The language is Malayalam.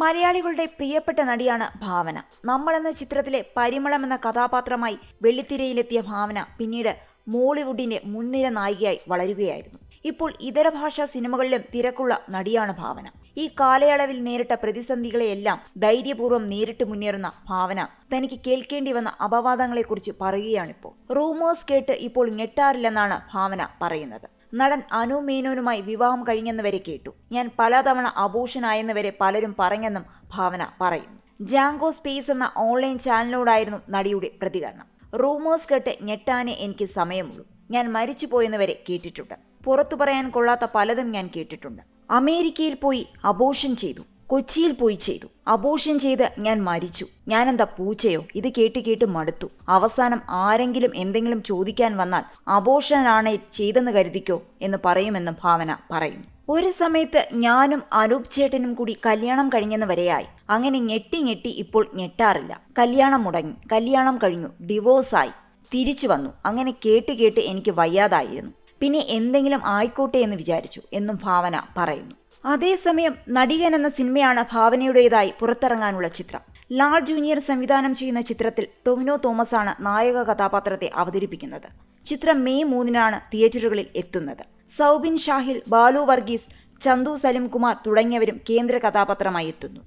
മലയാളികളുടെ പ്രിയപ്പെട്ട നടിയാണ് ഭാവന. നമ്മൾ എന്ന ചിത്രത്തിലെ പരിമളം എന്ന കഥാപാത്രമായി വെള്ളിത്തിരയിലെത്തിയ ഭാവന പിന്നീട് മോളിവുഡിന്റെ മുൻനിര നായികയായി വളരുകയായിരുന്നു. ഇപ്പോൾ ഇതര ഭാഷാ സിനിമകളിലും തിരക്കുള്ള നടിയാണ് ഭാവന. ഈ കാലയളവിൽ നേരിട്ട പ്രതിസന്ധികളെയെല്ലാം ധൈര്യപൂർവം നേരിട്ട് മുന്നേറുന്ന ഭാവന തനിക്ക് കേൾക്കേണ്ടി വന്ന അപവാദങ്ങളെക്കുറിച്ച് പറയുകയാണിപ്പോൾ. റൂമേഴ്സ് കേട്ട് ഇപ്പോൾ ഞെട്ടാറില്ലെന്നാണ് ഭാവന പറയുന്നത്. നടൻ അനു മേനോനുമായി വിവാഹം കഴിഞ്ഞെന്ന് വരെ കേട്ടു. ഞാൻ പലതവണ അബൂഷനായെന്ന് വരെ പലരും പറഞ്ഞെന്നും ഭാവന പറയുന്നു. ജാങ്കോ സ്പേസ് എന്ന ഓൺലൈൻ ചാനലിനോടായിരുന്നു നടിയുടെ പ്രതികരണം. റൂമേഴ്സ് കേട്ട് ഞെട്ടാനേ എനിക്ക് സമയമുള്ളൂ. ഞാൻ മരിച്ചുപോയെന്ന് വരെ കേട്ടിട്ടുണ്ട്. പുറത്തു പറയാൻ കൊള്ളാത്ത പലതും ഞാൻ കേട്ടിട്ടുണ്ട്. അമേരിക്കയിൽ പോയി അബോഷൻ ചെയ്തു. കൊച്ചിയിൽ പോയി ചെയ്തു. അബോഷൻ ചെയ്ത് ഞാൻ മരിച്ചു. ഞാനെന്താ പൂച്ചയോ? ഇത് കേട്ട് കേട്ട് മടുത്തു. അവസാനം ആരെങ്കിലും എന്തെങ്കിലും ചോദിക്കാൻ വന്നാൽ അബോഷനാണ് ചെയ്തെന്ന് കരുതിക്കോ എന്ന് പറയുമെന്ന് ഭാവന പറയുന്നു. ഒരു സമയത്ത് ഞാനും അനൂപ് ചേട്ടനും കൂടി കല്യാണം കഴിഞ്ഞെന്ന് വരെയായി. അങ്ങനെ ഞെട്ടി ഞെട്ടി ഇപ്പോൾ ഞെട്ടാറില്ല. കല്യാണം മുടങ്ങി. കല്യാണം കഴിഞ്ഞു. ഡിവോഴ്സായി. തിരിച്ചു വന്നു. അങ്ങനെ കേട്ട് കേട്ട് എനിക്ക് വയ്യാതായിരുന്നു. പിന്നെ എന്തെങ്കിലും ആയിക്കോട്ടെ എന്ന് വിചാരിച്ചു എന്നും ഭാവന പറയുന്നു. അതേസമയം നടികൻ എന്ന സിനിമയാണ് ഭാവനയുടേതായി പുറത്തിറങ്ങാനുള്ള ചിത്രം. ലാൽ ജൂനിയർ സംവിധാനം ചെയ്യുന്ന ചിത്രത്തിൽ ടൊവിനോ തോമസ് ആണ് നായക കഥാപാത്രത്തെ അവതരിപ്പിക്കുന്നത്. ചിത്രം മെയ് മൂന്നിനാണ് തിയേറ്ററുകളിൽ എത്തുന്നത്. സൗബിൻ ഷാഹിൽ ബാലു വർഗീസ് ചന്തു സലിംകുമാർ തുടങ്ങിയവരും കേന്ദ്ര കഥാപാത്രമായി എത്തുന്നു.